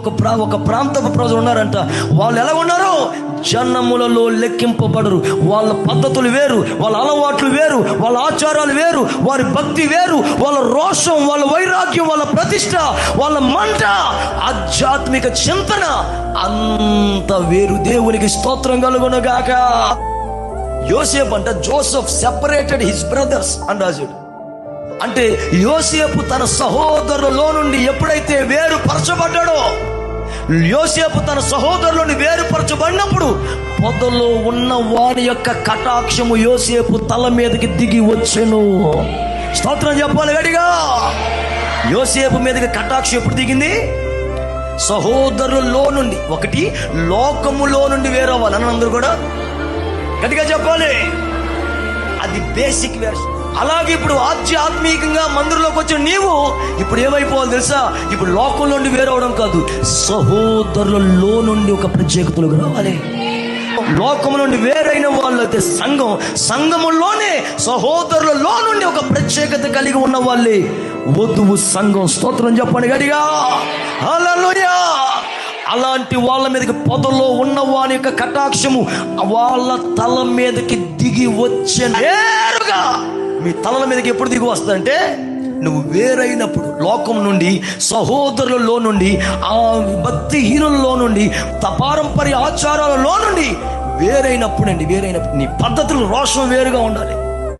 ఒక ప్రా ఒక ప్రాంతపు ప్రజలు ఉన్నారంట. వాళ్ళు ఎలా ఉన్నారు? జనములలో లెక్కింపబడరు. వాళ్ళ పద్ధతులు వేరు వాళ్ళ అలవాట్లు వేరు వాళ్ళ ఆచారాలు వేరు వారి భక్తి వేరు వాళ్ళ రోషం వాళ్ళ వైరాగ్యం వాళ్ళ ప్రతిష్ట వాళ్ళ మంట ఆధ్యాత్మిక చింతన అంత వేరు. దేవునికి స్తోత్రం కలుగునగాక. యోసేఫ్ అంట జోసెఫ్ సెపరేటెడ్ హిస్ బ్రదర్స్ అని రాజుడు. అంటే యోసేపు తన సహోదరులలో నుండి ఎప్పుడైతే వేరుపరచబడ్డాడో యోసేపు తన సహోదరులను వేరుపరచబడినప్పుడు పొదలో ఉన్న వారి యొక్క కటాక్షము యోసేపు తల మీదకి దిగి వచ్చెను. స్తోత్రం చెప్పాలి గడిగా యోసేపు మీదకి కటాక్షం ఎప్పుడు దిగింది? సహోదరులో నుండి. ఒకటి లోకములో నుండి వేరవ్వాలి. అని అందరూ కూడా గట్టిగా చెప్పాలి. అది బేసిక్ వెర్షన్ అలాగే ఇప్పుడు ఆధ్యాత్మికంగా మందిరంలోకి వచ్చిన నీవు ఇప్పుడు ఏమైపోవాలి తెలుసా? ఇప్పుడు లోకం నుండి వేరవడం కాదు సహోదరులలో నుండి ఒక ప్రత్యేకతలకు రావాలి. లోకము నుండి వేరైన వాళ్ళు అయితే సంఘం సంఘములోనే సహోదరులలో నుండి ఒక ప్రత్యేకత కలిగి ఉన్న వాళ్ళే. వధువు సంఘం స్తోత్రం చెప్పండి గడిగా హల్లెలూయా. అలాంటి వాళ్ళ మీదకి పొదలో ఉన్న వాని యొక్క కటాక్షము వాళ్ళ తల మీదకి దిగి వచ్చే నేరుగా మీ తలల మీదకి ఎప్పుడు దిగి వస్తుందంటే నువ్వు వేరైనప్పుడు లోకం నుండి సహోదరులలో నుండి ఆ భక్తిహీనులలో నుండి తపారంపరి ఆచారాలలో నుండి వేరైనప్పుడు అండి వేరైనప్పుడు నీ పద్ధతులు రోషం వేరుగా ఉండాలి.